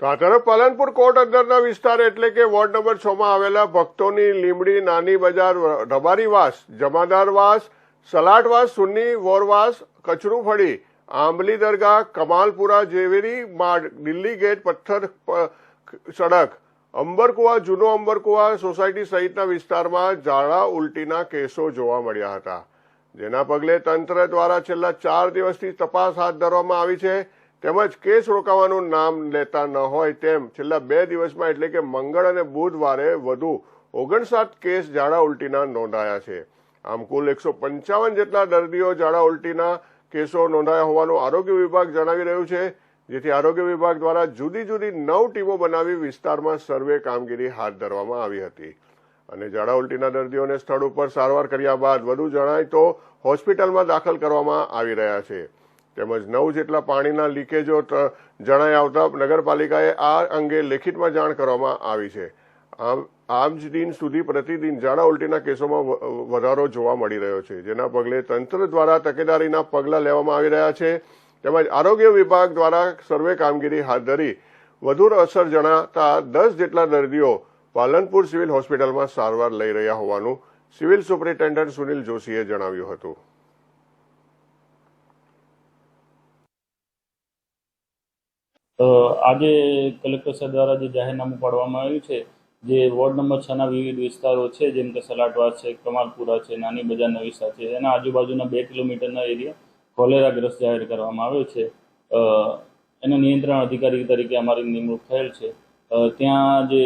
તો આ તરફ પાલનપુર કોર્ટ અંદરના વિસ્તાર એટલે કે વોર્ડ નંબર છ માં આવેલા ભક્તોની લીમડી, નાની બજાર ઢબારીવાસ જમાદારવાસ સલાટવાસ સુન્ની વોરવાસ કચરું ફળી, આંબલી દરગાહ, કમાલપુરા જેવેરી માર્ગ દિલ્હી ગેટ, પથ્થર સડક, અંબરકુવા, જૂનો અંબરકુવા સોસાયટી સહિતના વિસ્તારમાં ઝાડા ઉલટીના કેસો જોવા મળ્યા હતા. જેના પગલે તંત્ર દ્વારા છેલ્લા ચાર દિવસથી તપાસ હાથ ધરવામાં આવી છે. તેમજ કેસ રોકાવાનું નામ લેતા ન હોય તેમ છેલ્લા બે દિવસમાં એટલે કે મંગળ અને બુધવારે વધુ ઓગણસાઠ કેસ ઝાડા ઉલટીના નોંધાયા છે. આમ કુલ એકસો પંચાવન જેટલા દર્દીઓ ઝાડા ઉલટીના કેસો નોંધાયા હોવાનું આરોગ્ય વિભાગ જણાવી રહ્યું છે, જેથી આરોગ્ય વિભાગ દ્વારા જુદી જુદી નવ ટીમો બનાવી વિસ્તારમાં સર્વે કામગીરી હાથ ધરવામાં આવી હતી. અને ઝાડા ઉલટીના દર્દીઓને સ્થળ ઉપર સારવાર કર્યા બાદ વધુ જણાય તો હોસ્પિટલમાં દાખલ કરવામાં આવી રહ્યા છે. તેમજ નવ જેટલા પાણીના લીકેજો જણાઈ આવતા નગરપાલિકાએ આ અંગે લેખિતમાં જાણ કરવામાં આવી છે. આમ જ દિન સુધી પ્રતિદિન ઝાડા ઉલટીના કેસોમાં વધારો જોવા મળી રહ્યો છે, જેના પગલે તંત્ર દ્વારા તકેદારીના પગલાં લેવામાં આવી રહ્યા છે. તેમજ આરોગ્ય વિભાગ દ્વારા સર્વે કામગીરી હાથ ધરી વધુ અસર જણાતા દસ જેટલા દર્દીઓ પાલનપુર સિવિલ હોસ્પિટલમાં સારવાર લઈ રહ્યા હોવાનું સિવિલ સુપરિન્ટેન્ડન્ટ સુનિલ જોશીએ જણાવ્યું હતું. આજે કલેક્ટર સાહેબ દ્વારા જે જાહેરનામું પાડવામાં આવ્યું છે, જે વોર્ડ નંબર છના વિવિધ વિસ્તારો છે, જેમ કે સલાટવાસ છે, કમાલપુરા છે, નાની બજાર નવીસા છે, એના આજુબાજુના બે કિલોમીટરના એરિયા કોલેરાગ્રસ્ત જાહેર કરવામાં આવ્યો છે. એના નિયંત્રણ અધિકારી તરીકે અમારી નિમણૂક થયેલ છે. ત્યાં જે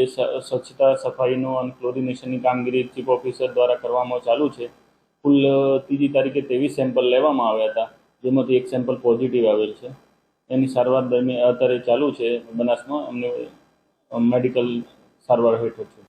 સ્વચ્છતા, સફાઈનું અને ક્લોરિનેશનની કામગીરી ચીફ ઓફિસર દ્વારા કરવામાં ચાલુ છે. કુલ ત્રીજી તારીખે ત્રેવીસ સેમ્પલ લેવામાં આવ્યા હતા, જેમાંથી એક સેમ્પલ પોઝિટિવ આવેલ છે. એની સારવાર દરમિયાન અત્યારે ચાલુ છે બનાસમાં. અમને મેડિકલ સારવાર હેઠળ છે.